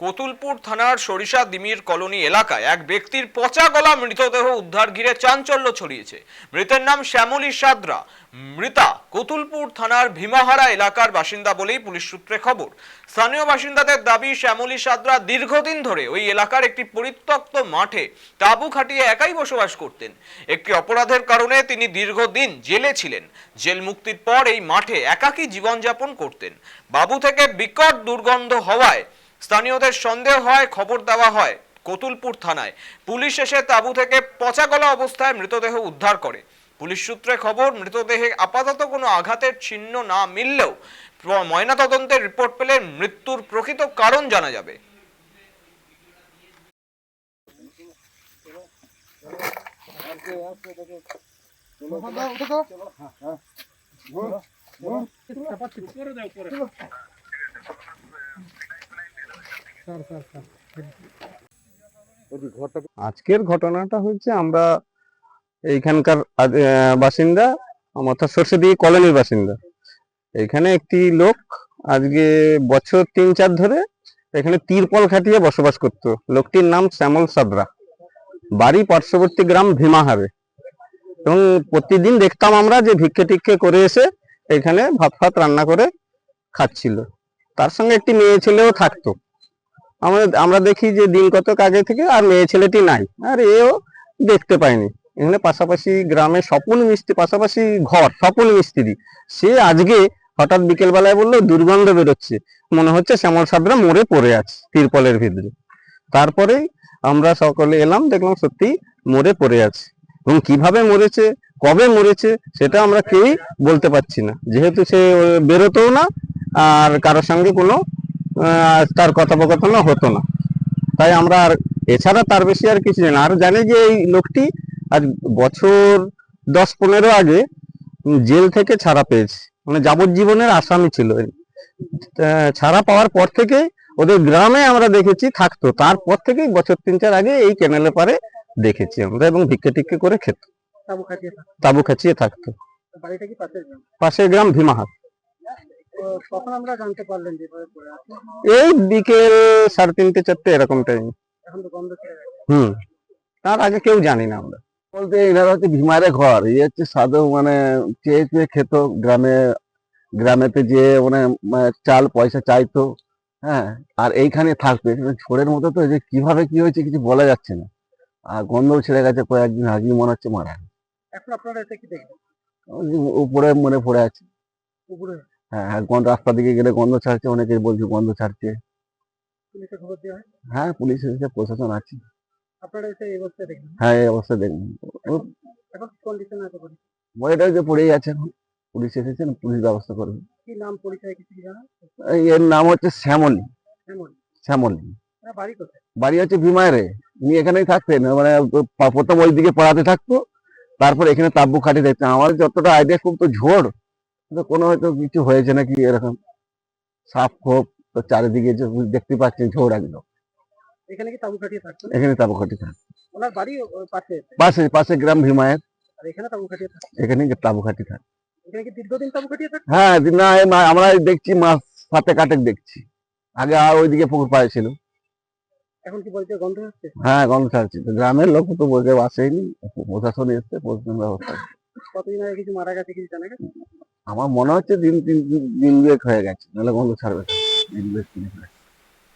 কতুলপুর থানার সরিষা দিমির কলোনি এলাকায় এক ব্যক্তির পচা গলা মৃতদেহ উদ্ধার ঘিরে চাঞ্চল্য ছড়িয়েছে। মৃতের নাম শ্যামলী সাদরা। মৃতা কতুলপুর থানার ভীমাহারা এলাকার বাসিন্দা বলেই পুলিশ সূত্রে খবর। স্থানীয় বাসিন্দাদের দাবি, শ্যামলী সাদরা দীর্ঘদিন ধরে ওই এলাকার একটি পরিত্যক্ত মাঠে তাঁবু খাটিয়ে একাই বসবাস করতেন। একটি অপরাধের কারণে তিনি দীর্ঘদিন জেলে ছিলেন। জেল মুক্তির পর এই মাঠে একাকী জীবনযাপন করতেন। বাবু থেকে বিকট দুর্গন্ধ হওয়ায় স্থানীয়দের সন্দেহ হয় খবর দেওয়া হয় কতুলপুর থানায়। পুলিশ এসে তাঁবু থেকে পচা গলা অবস্থায় মৃতদেহ উদ্ধার করে। পুলিশ সূত্রে খবর মৃতদেহে আপাতত কোনো আঘাতের চিহ্ন না মিললেও ময়নাতদন্তের রিপোর্ট পেলে মৃত্যুর প্রকৃত কারণ জানা যাবে। আজকের ঘটনাটা হচ্ছে আমরা এইখানকার বাসিন্দা অর্থাৎ সরষেদিঘি কলোনির বাসিন্দা। এখানে একটি লোক আজকে বছর তিন চার ধরে এখানে তিরপল খাটিয়ে বসবাস করত। লোকটির নাম শ্যামল সাদরা। বাড়ি পার্শ্ববর্তী গ্রাম ভীমাহারে। এবং প্রতিদিন দেখতাম আমরা যে ভিক্ষে টিক্ষে করে এসে এখানে ভাত ফাত রান্না করে খাচ্ছিল। তার সঙ্গে একটি মেয়ে ছেলেও থাকতো। আমরা আমরা দেখি যে দিন কতক আগে থেকে আর মেয়ে ছেলেটি নাই। আর এও দেখতে পাইনি এখানে পাশাপাশি গ্রামে স্বপন মিস্ত্রি, পাশাপাশি ঘর, স্বপন মিস্ত্রি। সে আজকে হঠাৎ বিকেল বেলায় বলল, দুর্গন্ধ বেরোচ্ছে। মনে হচ্ছে শ্যামল সাদরা মরে পড়ে আছে তিরপলের ভিতরে। তারপরেই আমরা সকলে এলাম, দেখলাম সত্যি মরে পড়ে আছে। এবং কীভাবে মরেছে, কবে মরেছে, সেটা আমরা কেউই বলতে পারছি না। যেহেতু সে বেরোতেও না, আর কারোর সঙ্গে কোনো তার কথোপকথনও হতো না। তাই আমরা আর এছাড়া তার বেশি আর কিছু জানি আর জানি যে এই লোকটি আজ বছর দশ পনেরো আগে জেল থেকে ছাড়া পেয়েছে। মানে যাবজ্জীবনের আসামি ছিল। ছাড়া পাওয়ার পর থেকে ওদের গ্রামে আমরা দেখেছি থাকতো। তারপর থেকেই বছর তিন চার আগে এই ক্যানেলে পারে দেখেছি আমরা এবং ভিক্ষে টিক্ষে করে খেত। তাবু খাচিয়ে থাকতো। পাশের গ্রাম? ভীমাহাট কখন আমরা জানতে পারলেন যে এভাবে পড়ে আছে। এই বিকেল সাড়ে তিনটে চারটে এরকম টাইম এখন তো গন্ধ ছেড়ে গেছে হুম। তার আগে কেউ জানি না আমরা। বলতে এনারা হচ্ছে ভীমারে ঘর। ইয়ে হচ্ছে সাধু মানে চেয়ে চেয়ে খেত গ্রামে গ্রামেতে যে মানে মানে চাল পয়সা চাইতো। হ্যাঁ আর এইখানে থাকবে। ছোড়ের মতো তো এই যে কীভাবে কি হয়েছে কিছু বলা যাচ্ছে না। আর গন্ধ ছেড়ে গেছে কয়েকদিন আগেই মনে হচ্ছে মারা এখন আপনারা এসে কি দেখবেন? উপরে মনে পড়ে আছে। পুকুরে হ্যাঁ হ্যাঁ গন্ধ রাস্তা দিকে গেলে গন্ধ ছাড়ছে অনেকে বলছে গন্ধ ছাড়ছে। হয়? পুলিশ এসে প্রশাসন আছে। দেখবেন? হ্যাঁ এই অবস্থা বলি বইটা যে পড়েই আছে এখন। পুলিশ এসেছে না, পুলিশ ব্যবস্থা করবে। এর নাম হচ্ছে শ্যামলী। শ্যামলী। বাড়ি হচ্ছে ভীমায় উনি এখানেই থাকতেন মানে প্রথম ওই দিকে পড়াতে থাকতো তারপর এখানে তাব্বু খাটিয়ে দেখতেন আমার যতটা আইডিয়া খুব তো ঝোড় তো কোনো হয়তো কিছু হয়েছে নাকি এরকম সাপ খোপ তো চারিদিকে যে দেখতে পাচ্ছেন ঝোড় একদম। এখানে কি তাবু খাটিয়ে থাকতো? এখানে খাটি ওনার বাড়ি পাশে? পাশে পাশে গ্রাম ভীমায়ের। আর এখানে তাবু খাটিয়ে এখানে তাবু খাটি থাকে এখানে কি দীর্ঘদিন তাবু খাটিয়ে হ্যাঁ না আমরা দেখছি মাছ সাথে কাটেক দেখছি। আগে আর ওইদিকে পুকুর পাড়ে ছিল। এখন কি বলছে গন্ধ হচ্ছে? হ্যাঁ গন্ধ ছাড়ছে। গ্রামের লোক তো বলতে আসেনি প্রশাসন এসছে প্রশাসন ব্যবস্থা কতদিন আগে কিছু মারা গেছে কিছু জানা গেছে? আমার মনে হচ্ছে দিন তিন দিন- দিন দুয়েক হয়ে গেছে নাহলে গন্ধ ছাড়বে। দিন দুয়েক দিন।